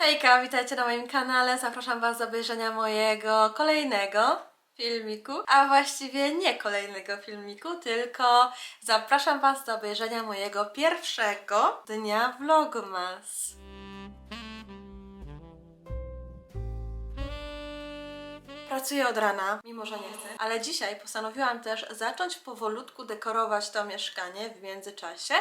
Hejka, witajcie na moim kanale. Zapraszam Was do obejrzenia mojego kolejnego filmiku, a właściwie nie kolejnego filmiku, tylko zapraszam Was do obejrzenia mojego pierwszego dnia Vlogmas. Pracuję od rana, mimo że nie chcę, ale dzisiaj postanowiłam też zacząć powolutku dekorować to mieszkanie w międzyczasie.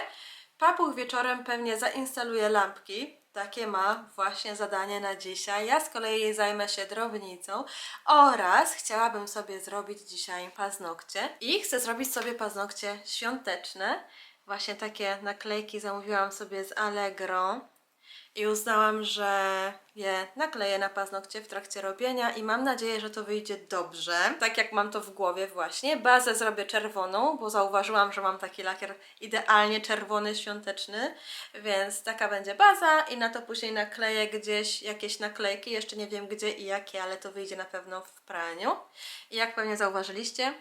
Papuch wieczorem pewnie zainstaluje lampki. Takie ma właśnie zadanie na dzisiaj. Ja z kolei zajmę się drobnicą oraz chciałabym sobie zrobić dzisiaj paznokcie. I chcę zrobić sobie paznokcie świąteczne. Właśnie takie naklejki zamówiłam sobie z Allegro i uznałam, że je nakleję na paznokcie w trakcie robienia i mam nadzieję, że to wyjdzie dobrze, tak jak mam to w głowie właśnie. Bazę zrobię czerwoną, bo zauważyłam, że mam taki lakier idealnie czerwony, świąteczny, więc taka będzie baza i na to później nakleję gdzieś jakieś naklejki, jeszcze nie wiem gdzie i jakie, ale to wyjdzie na pewno w praniu. I jak pewnie zauważyliście,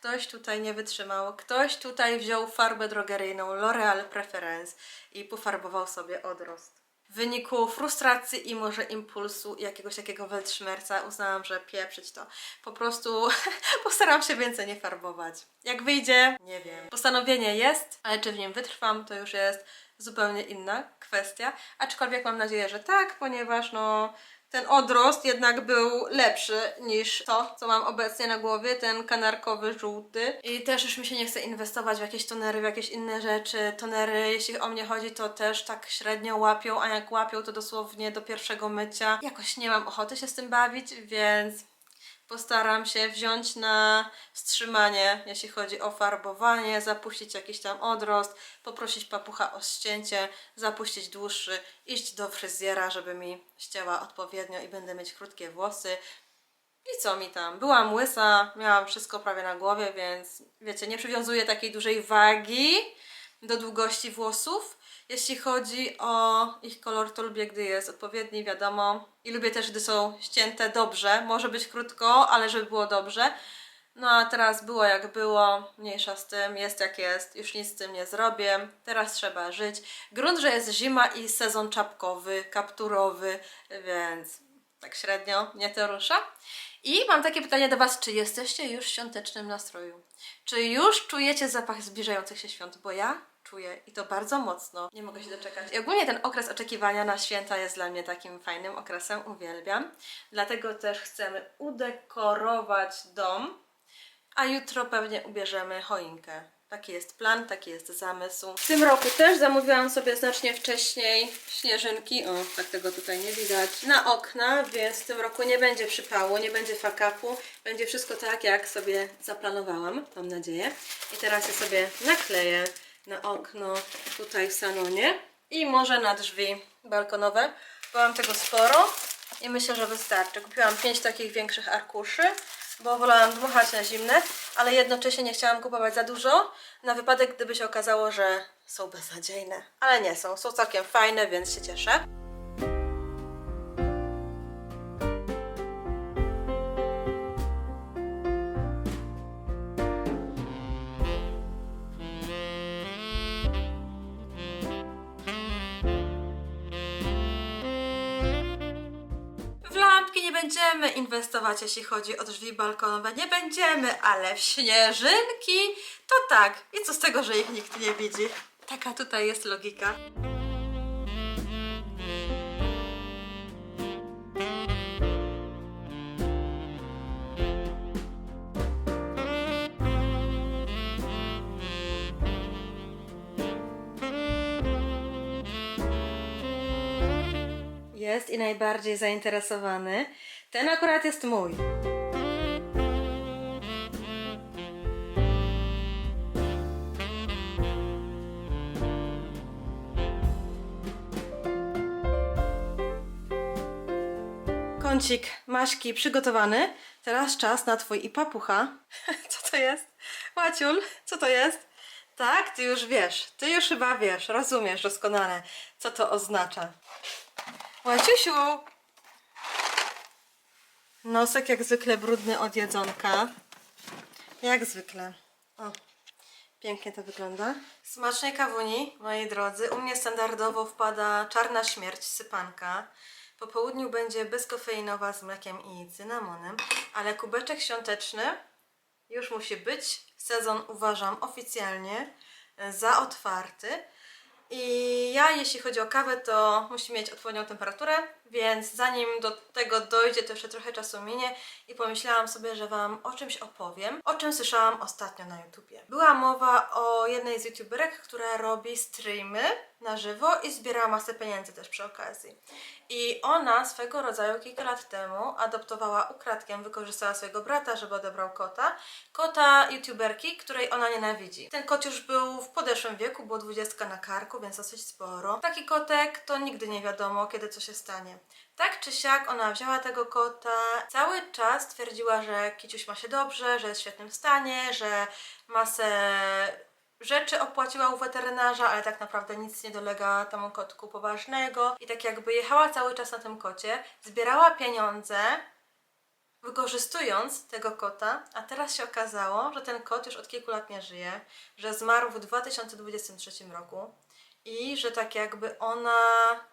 Ktoś tutaj nie wytrzymał, ktoś tutaj wziął farbę drogeryjną L'Oreal Preference i pofarbował sobie odrost. W wyniku frustracji i może impulsu jakiegoś takiego weltschmerza uznałam, że pieprzyć to. Po prostu postaram się więcej nie farbować. Jak wyjdzie, nie wiem. Postanowienie jest, ale czy w nim wytrwam, to już jest zupełnie inna kwestia. Aczkolwiek mam nadzieję, że tak, ponieważ no ten odrost jednak był lepszy niż to, co mam obecnie na głowie, ten kanarkowy, żółty. I też już mi się nie chce inwestować w jakieś tonery, w jakieś inne rzeczy. Tonery, jeśli o mnie chodzi, to też tak średnio łapią, a jak łapią, to dosłownie do pierwszego mycia. Jakoś nie mam ochoty się z tym bawić, więc postaram się wziąć na wstrzymanie, jeśli chodzi o farbowanie, zapuścić jakiś tam odrost, poprosić papucha o ścięcie, zapuścić dłuższy, iść do fryzjera, żeby mi ścięła odpowiednio i będę mieć krótkie włosy. I co mi tam? Byłam łysa, miałam wszystko prawie na głowie, więc wiecie, nie przywiązuję takiej dużej wagi do długości włosów. Jeśli chodzi o ich kolor, to lubię, gdy jest odpowiedni, wiadomo. I lubię też, gdy są ścięte dobrze. Może być krótko, ale żeby było dobrze. No a teraz było jak było, mniejsza z tym, jest jak jest, już nic z tym nie zrobię. Teraz trzeba żyć. Grunt, że jest zima i sezon czapkowy, kapturowy, więc tak średnio mnie to rusza. I mam takie pytanie do Was, czy jesteście już w świątecznym nastroju? Czy już czujecie zapach zbliżających się świąt? Bo ja czuję i to bardzo mocno. Nie mogę się doczekać. I ogólnie ten okres oczekiwania na święta jest dla mnie takim fajnym okresem, uwielbiam. Dlatego też chcemy udekorować dom, a jutro pewnie ubierzemy choinkę. Taki jest plan, taki jest zamysł. W tym roku też zamówiłam sobie znacznie wcześniej śnieżynki. O, tak tego tutaj nie widać. Na okna, więc w tym roku nie będzie przypału, nie będzie fakapu. Będzie wszystko tak, jak sobie zaplanowałam, mam nadzieję. I teraz je sobie nakleję na okno tutaj w salonie i może na drzwi balkonowe, bo mam tego sporo i myślę, że wystarczy. Kupiłam pięć takich większych arkuszy, bo wolałam dmuchać na zimne, ale jednocześnie nie chciałam kupować za dużo, na wypadek gdyby się okazało, że są beznadziejne. Ale nie są, są całkiem fajne, więc się cieszę. Inwestować, jeśli chodzi o drzwi balkonowe. Nie będziemy, ale w śnieżynki to tak. I co z tego, że ich nikt nie widzi? Taka tutaj jest logika. Jest i najbardziej zainteresowany. Ten akurat jest mój. Kącik Maśki przygotowany. Teraz czas na twój i papucha. Co to jest? Maciul, co to jest? Tak, ty już wiesz. Ty już chyba wiesz, rozumiesz doskonale, co to oznacza. Łaciusiu! Nosek jak zwykle brudny od jedzonka. Jak zwykle. O. Pięknie to wygląda. Smacznej kawuni, moi drodzy. U mnie standardowo wpada czarna śmierć, sypanka. Po południu będzie bezkofeinowa z mlekiem i cynamonem, ale kubeczek świąteczny już musi być. Sezon uważam oficjalnie za otwarty. I ja, jeśli chodzi o kawę, to musi mieć odpowiednią temperaturę, więc zanim do tego dojdzie, to jeszcze trochę czasu minie i pomyślałam sobie, że Wam o czymś opowiem, o czym słyszałam ostatnio na YouTubie. Była mowa o jednej z YouTuberek, która robi streamy na żywo i zbiera masę pieniędzy też przy okazji. I ona swego rodzaju kilka lat temu adoptowała ukradkiem, wykorzystała swojego brata, żeby odebrał kota. Kota youtuberki, której ona nienawidzi. Ten kot już był w podeszłym wieku, było dwudziestka na karku, więc dosyć sporo. Taki kotek to nigdy nie wiadomo, kiedy co się stanie. Tak czy siak ona wzięła tego kota, cały czas twierdziła, że Kiciuś ma się dobrze, że jest w świetnym stanie, że masę rzeczy opłaciła u weterynarza, ale tak naprawdę nic nie dolega temu kotku poważnego. I tak jakby jechała cały czas na tym kocie, zbierała pieniądze, wykorzystując tego kota, a teraz się okazało, że ten kot już od kilku lat nie żyje, że zmarł w 2023 roku i że tak jakby ona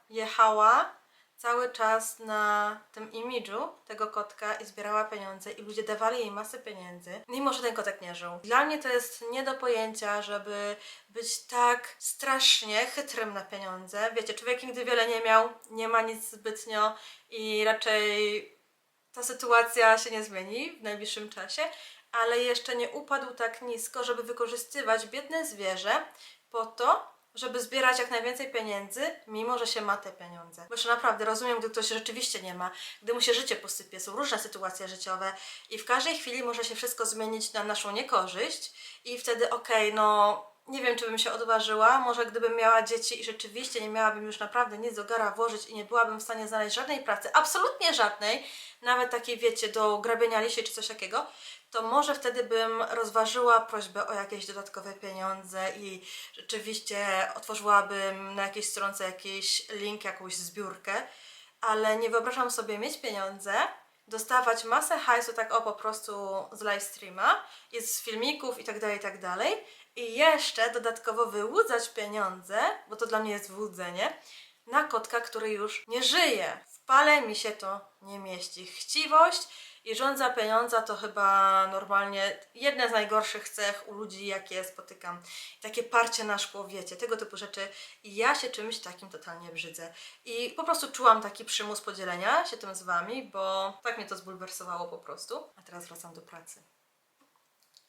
jechała cały czas na tym imidżu tego kotka i zbierała pieniądze i ludzie dawali jej masę pieniędzy, mimo że ten kotek nie żył. Dla mnie to jest nie do pojęcia, żeby być tak strasznie chytrym na pieniądze. Wiecie, człowiek nigdy wiele nie miał, nie ma nic zbytnio i raczej ta sytuacja się nie zmieni w najbliższym czasie, ale jeszcze nie upadł tak nisko, żeby wykorzystywać biedne zwierzę po to, żeby zbierać jak najwięcej pieniędzy, mimo że się ma te pieniądze. Bo naprawdę rozumiem, gdy ktoś rzeczywiście nie ma, gdy mu się życie posypie, są różne sytuacje życiowe i w każdej chwili może się wszystko zmienić na naszą niekorzyść i wtedy okej, no nie wiem, czy bym się odważyła. Może gdybym miała dzieci i rzeczywiście nie miałabym już naprawdę nic do gara włożyć i nie byłabym w stanie znaleźć żadnej pracy, absolutnie żadnej, nawet takiej, wiecie, do grabienia liści czy coś takiego, to może wtedy bym rozważyła prośbę o jakieś dodatkowe pieniądze i rzeczywiście otworzyłabym na jakiejś stronce jakiś link, jakąś zbiórkę, ale nie wyobrażam sobie mieć pieniądze, dostawać masę hajsu tak o po prostu z live streama i z filmików i tak dalej, i jeszcze dodatkowo wyłudzać pieniądze, bo to dla mnie jest wyłudzenie, na kotka, który już nie żyje. W pale mi się to nie mieści. Chciwość i rządza pieniądza to chyba normalnie jedne z najgorszych cech u ludzi, jakie spotykam. Takie parcie na szkło, wiecie, tego typu rzeczy. I ja się czymś takim totalnie brzydzę. I po prostu czułam taki przymus podzielenia się tym z wami, bo tak mnie to zbulwersowało po prostu. A teraz wracam do pracy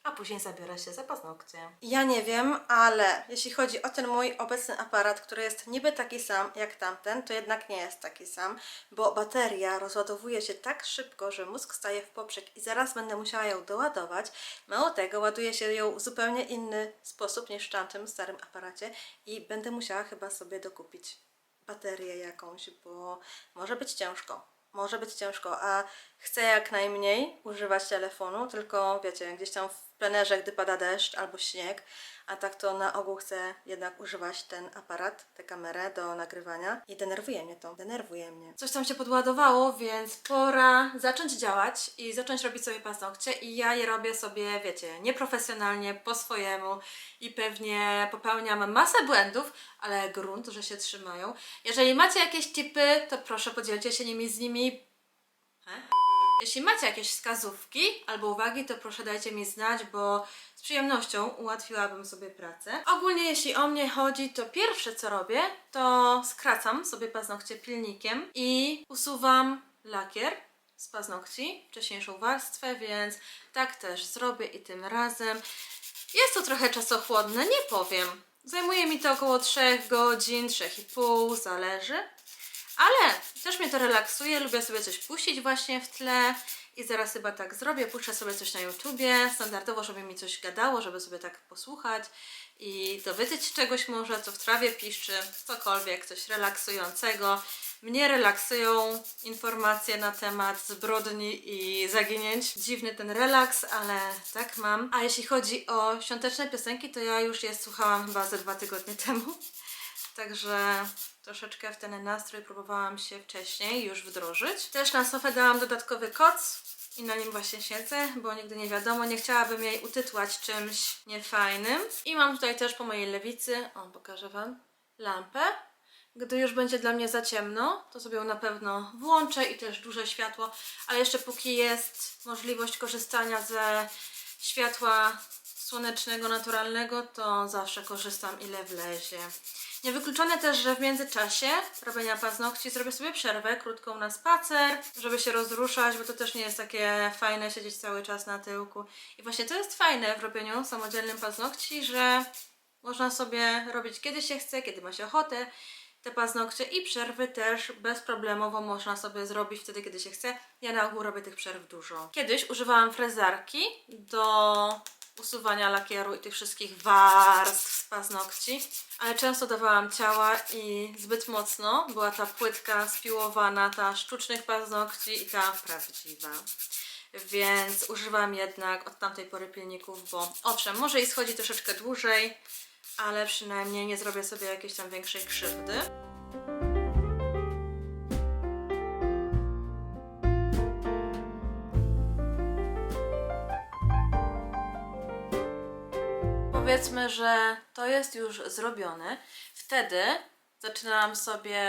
a później zabiorę się za paznokcie. Ja nie wiem, ale jeśli chodzi o ten mój obecny aparat, który jest niby taki sam jak tamten, to jednak nie jest taki sam, bo bateria rozładowuje się tak szybko, że mózg staje w poprzek i zaraz będę musiała ją doładować. Mało tego, ładuje się ją w zupełnie inny sposób niż w tamtym starym aparacie i będę musiała chyba sobie dokupić baterię jakąś, bo może być ciężko może być ciężko, a chcę jak najmniej używać telefonu, tylko wiecie, gdzieś tam w plenerze, gdy pada deszcz albo śnieg, a tak to na ogół chcę jednak używać ten aparat, tę kamerę do nagrywania i denerwuje mnie to, denerwuje mnie. Coś tam się podładowało, więc pora zacząć działać i zacząć robić sobie paznokcie i ja je robię sobie, wiecie, nieprofesjonalnie, po swojemu i pewnie popełniam masę błędów, ale grunt, że się trzymają. Jeżeli macie jakieś tipy, to proszę podzielcie się nimi z nimi. He? Jeśli macie jakieś wskazówki albo uwagi, to proszę dajcie mi znać, bo z przyjemnością ułatwiłabym sobie pracę. Ogólnie jeśli o mnie chodzi, to pierwsze co robię, to skracam sobie paznokcie pilnikiem i usuwam lakier z paznokci, wcześniejszą warstwę, więc tak też zrobię i tym razem. Jest to trochę czasochłonne, nie powiem. Zajmuje mi to około 3 godzin, 3,5, zależy. Ale też mnie to relaksuje, lubię sobie coś puścić właśnie w tle i zaraz chyba tak zrobię, puszczę sobie coś na YouTubie, standardowo, żeby mi coś gadało, żeby sobie tak posłuchać i dowiedzieć czegoś może, co w trawie piszczy, cokolwiek, coś relaksującego. Mnie relaksują informacje na temat zbrodni i zaginięć. Dziwny ten relaks, ale tak mam. A jeśli chodzi o świąteczne piosenki, to ja już je słuchałam chyba ze dwa tygodnie temu. Także troszeczkę w ten nastrój próbowałam się wcześniej już wdrożyć. Też na sofę dałam dodatkowy koc, i na nim właśnie siedzę, bo nigdy nie wiadomo, nie chciałabym jej utytłać czymś niefajnym. I mam tutaj też po mojej lewicy, o pokażę Wam, lampę. Gdy już będzie dla mnie za ciemno, to sobie ją na pewno włączę i też duże światło, ale jeszcze póki jest możliwość korzystania ze światła słonecznego, naturalnego, to zawsze korzystam ile wlezie. Niewykluczone też, że w międzyczasie robienia paznokci zrobię sobie przerwę krótką na spacer, żeby się rozruszać, bo to też nie jest takie fajne siedzieć cały czas na tyłku. I właśnie to jest fajne w robieniu samodzielnym paznokci, że można sobie robić kiedy się chce, kiedy ma się ochotę. Te paznokcie i przerwy też bezproblemowo można sobie zrobić wtedy, kiedy się chce. Ja na ogół robię tych przerw dużo. Kiedyś używałam frezarki do usuwania lakieru i tych wszystkich warstw z paznokci, ale często dawałam ciała i zbyt mocno była ta płytka spiłowana, ta sztucznych paznokci i ta prawdziwa. Więc używam jednak od tamtej pory pilników, bo owszem, może i schodzi troszeczkę dłużej, ale przynajmniej nie zrobię sobie jakiejś tam większej krzywdy. Powiedzmy, że to jest już zrobione. Wtedy zaczynałam sobie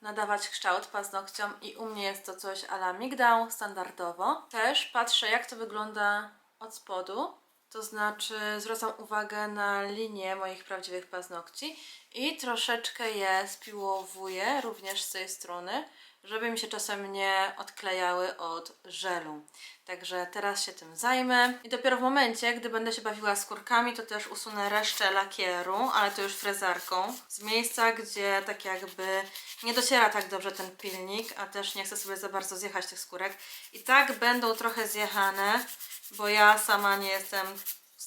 nadawać kształt paznokciom i u mnie jest to coś a la migdał standardowo. Też patrzę jak to wygląda od spodu, to znaczy zwracam uwagę na linię moich prawdziwych paznokci i troszeczkę je spiłowuję również z tej strony, żeby mi się czasem nie odklejały od żelu. Także teraz się tym zajmę i dopiero w momencie, gdy będę się bawiła skórkami, to też usunę resztę lakieru, ale to już frezarką, z miejsca, gdzie tak jakby nie dociera tak dobrze ten pilnik, a też nie chcę sobie za bardzo zjechać tych skórek. I tak będą trochę zjechane, bo ja sama nie jestem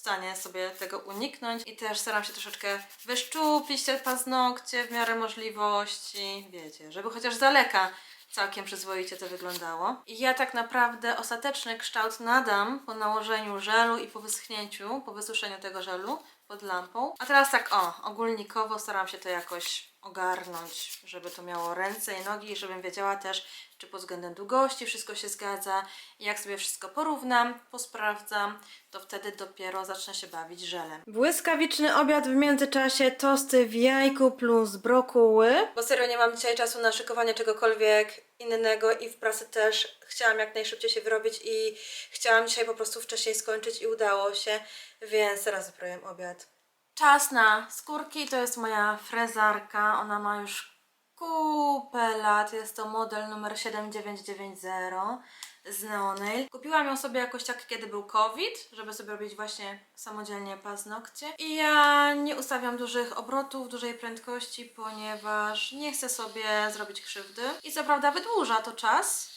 stanie sobie tego uniknąć i też staram się troszeczkę wyszczuplić te paznokcie w miarę możliwości, wiecie, żeby chociaż z daleka całkiem przyzwoicie to wyglądało. I ja tak naprawdę ostateczny kształt nadam po nałożeniu żelu i po wyschnięciu, po wysuszeniu tego żelu pod lampą. A teraz tak o, ogólnikowo staram się to jakoś ogarnąć, żeby to miało ręce i nogi i żebym wiedziała też, czy pod względem długości wszystko się zgadza. Jak sobie wszystko porównam, posprawdzam, to wtedy dopiero zacznę się bawić żelem. Błyskawiczny obiad w międzyczasie, tosty w jajku plus brokuły. Bo serio nie mam dzisiaj czasu na szykowanie czegokolwiek innego i w pracy też chciałam jak najszybciej się wyrobić i chciałam dzisiaj po prostu wcześniej skończyć i udało się, więc teraz wyprawiam obiad. Czas na skórki, to jest moja frezarka, ona ma już kupę lat, jest to model numer 7990 z Neonail. Kupiłam ją sobie jakoś tak, kiedy był COVID, żeby sobie robić właśnie samodzielnie paznokcie. I ja nie ustawiam dużych obrotów, dużej prędkości, ponieważ nie chcę sobie zrobić krzywdy. I co prawda wydłuża to czas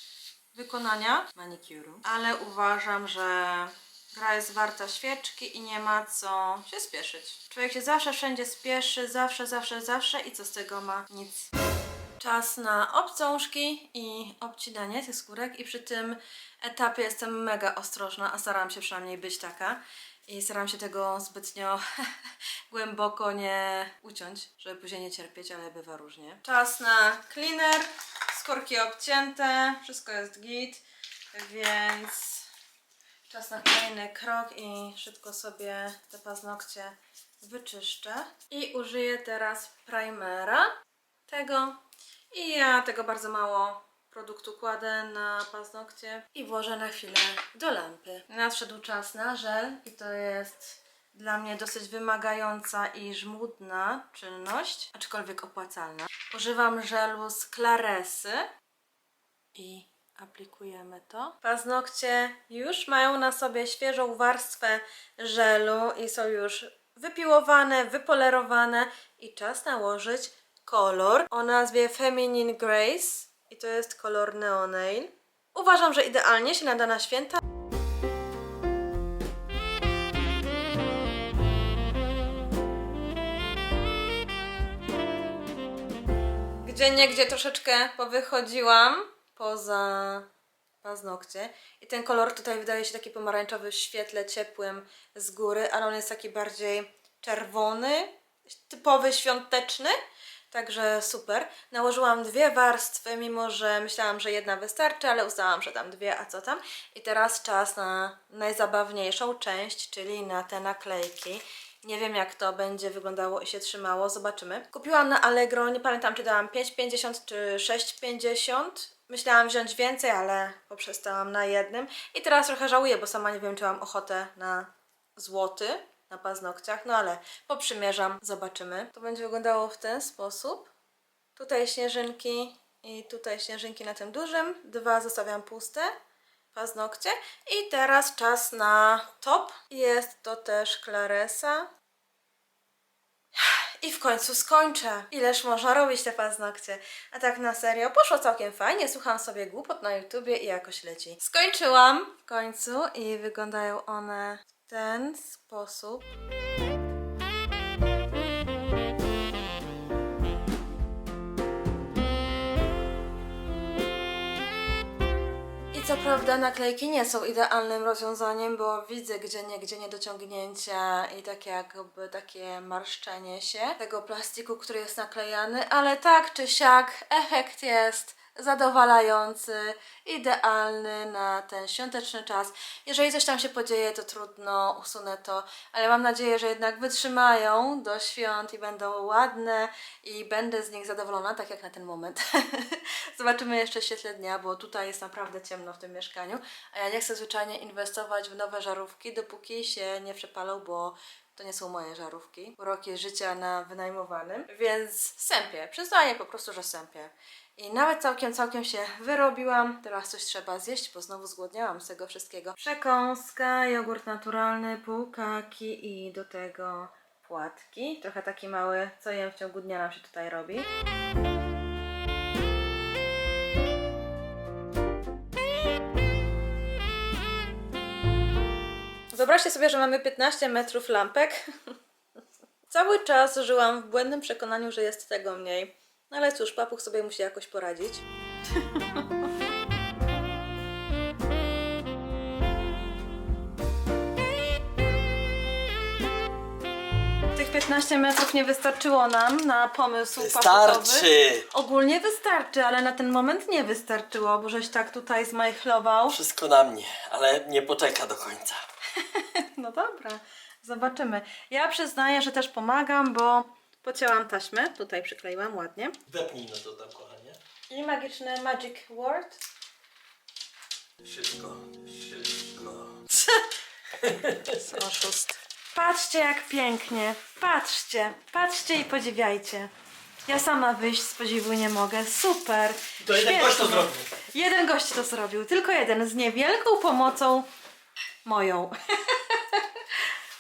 wykonania manikuru, ale uważam, że gra jest warta świeczki i nie ma co się spieszyć. Człowiek się zawsze wszędzie spieszy, zawsze, zawsze, zawsze i co z tego ma? Nic. Czas na obcążki i obcinanie tych skórek i przy tym etapie jestem mega ostrożna, a staram się przynajmniej być taka i staram się tego zbytnio głęboko nie uciąć, żeby później nie cierpieć, ale bywa różnie. Czas na cleaner, skórki obcięte, wszystko jest git, więc czas na kolejny krok i szybko sobie te paznokcie wyczyszczę. I użyję teraz primera tego i ja tego bardzo mało produktu kładę na paznokcie i włożę na chwilę do lampy. Nadszedł czas na żel i to jest dla mnie dosyć wymagająca i żmudna czynność, aczkolwiek opłacalna. Używam żelu z Claresy i aplikujemy to. Paznokcie już mają na sobie świeżą warstwę żelu i są już wypiłowane, wypolerowane i czas nałożyć kolor o nazwie Feminine Grace i to jest kolor Neonail. Uważam, że idealnie się nada na święta. Gdzie niegdzie troszeczkę powychodziłam poza paznokcie i ten kolor tutaj wydaje się taki pomarańczowy w świetle ciepłym z góry, ale on jest taki bardziej czerwony, typowy świąteczny. Także super. Nałożyłam dwie warstwy, mimo że myślałam, że jedna wystarczy, ale uznałam, że tam dwie, a co tam. I teraz czas na najzabawniejszą część, czyli na te naklejki. Nie wiem jak to będzie wyglądało i się trzymało, zobaczymy. Kupiłam na Allegro, nie pamiętam czy dałam 5,50 czy 6,50. Myślałam wziąć więcej, ale poprzestałam na jednym. I teraz trochę żałuję, bo sama nie wiem czy mam ochotę na złoty na paznokciach, no ale poprzymierzam, zobaczymy. To będzie wyglądało w ten sposób. Tutaj śnieżynki i tutaj śnieżynki na tym dużym. Dwa zostawiam puste paznokcie. I teraz czas na top. Jest to też Claresa. I w końcu skończę. Ileż można robić te paznokcie. A tak na serio, poszło całkiem fajnie. Słucham sobie głupot na YouTubie i jakoś leci. Skończyłam w końcu i wyglądają one w ten sposób. Prawda naklejki nie są idealnym rozwiązaniem, bo widzę gdzie niegdzie niedociągnięcia i takie jakby takie marszczenie się tego plastiku, który jest naklejany, ale tak czy siak efekt jest zadowalający, idealny na ten świąteczny czas. Jeżeli coś tam się podzieje, to trudno, usunę to, ale mam nadzieję, że jednak wytrzymają do świąt i będą ładne i będę z nich zadowolona, tak jak na ten moment. Zobaczymy jeszcze świetle dnia, bo tutaj jest naprawdę ciemno w tym mieszkaniu, a ja nie chcę zwyczajnie inwestować w nowe żarówki, dopóki się nie przepalą, bo to nie są moje żarówki. Uroki życia na wynajmowanym, więc sępię. Przyznaję po prostu, że sępię. I nawet całkiem, całkiem się wyrobiłam. Teraz coś trzeba zjeść, bo znowu zgłodniałam z tego wszystkiego. Przekąska, jogurt naturalny, pół kaki i do tego płatki. Trochę taki mały, co jem w ciągu dnia nam się tutaj robi. Wyobraźcie sobie, że mamy 15 metrów lampek. Cały czas żyłam w błędnym przekonaniu, że jest tego mniej. No ale cóż, papuch sobie musi jakoś poradzić. Tych 15 metrów nie wystarczyło nam na pomysł papuchowy. Wystarczy! Ogólnie wystarczy, ale na ten moment nie wystarczyło, bo żeś tak tutaj zmajchlował. Wszystko na mnie, ale nie poczeka do końca. No dobra, zobaczymy. Ja przyznaję, że też pomagam, bo pocięłam taśmę. Tutaj przykleiłam ładnie. Wepnij no to tam, kochanie. I magiczny Magic Word. Wszystko, wszystko. Oszust. Patrzcie jak pięknie. Patrzcie, patrzcie i podziwiajcie. Ja sama wyjść z podziwu nie mogę. Super. To jeden gość to zrobił. Jeden gość to zrobił. Tylko jeden. Z niewielką pomocą moją.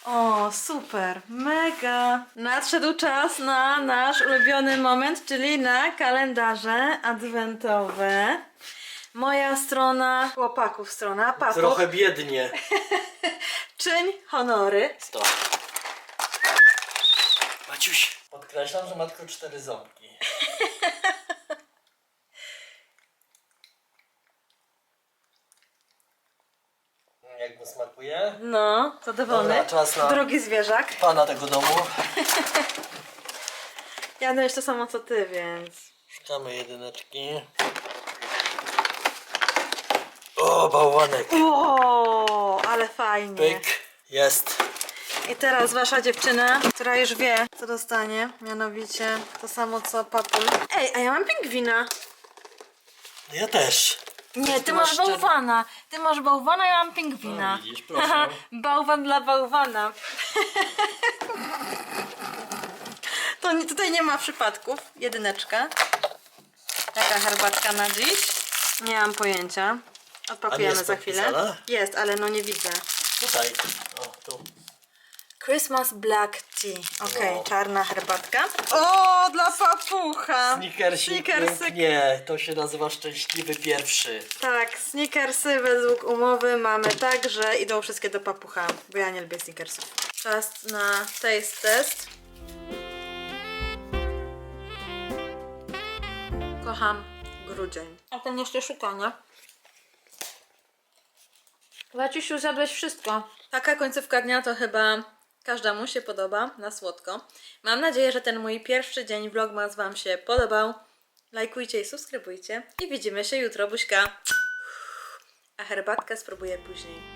O, super, mega. Nadszedł czas na nasz ulubiony moment, czyli na kalendarze adwentowe. Moja strona, chłopaków strona, papu. Trochę biednie. Czyń honory. Stop. Maciuś. Podkreślam, że ma tylko cztery ząbki. Smakuje? No, zadowolony. Dobra, czas na- Drugi zwierzak. Pana tego domu. Ja miałeś to samo co ty, więc. Szukamy jedyneczki. O, bałwanek. O, ale fajnie. Pyk. Jest. I teraz wasza dziewczyna, która już wie, co dostanie, mianowicie to samo co papul. Ej, a ja mam pingwina. Ja też. Nie, ty masz bałwana. Ty masz bałwana, ja mam pingwina. No, widzisz, proszę. Haha, Bałwan dla bałwana. To nie, tutaj nie ma przypadków. Jedyneczka. Taka herbatka na dziś. Nie mam pojęcia. A nie Odpakujemy jest za chwilę. podpisana? Jest, ale no nie widzę. Tutaj. O, tu. Christmas Black Tea. Okej, Wow. czarna herbatka. O, dla papucha. Snickersy. Snickersy. Nie, to się nazywa szczęśliwy pierwszy. Tak, sneakersy według umowy mamy tak, że idą wszystkie do papucha, bo ja nie lubię sneakersów. Czas na taste test. Kocham grudzień. A ten jeszcze szuka, nie? Laciusiu, zjadłeś wszystko. Taka końcówka dnia to chyba Każdemu się podoba na słodko. Mam nadzieję, że ten mój pierwszy dzień vlogmas Wam się podobał. Lajkujcie i subskrybujcie. I widzimy się jutro, buźka. A herbatkę spróbuję później.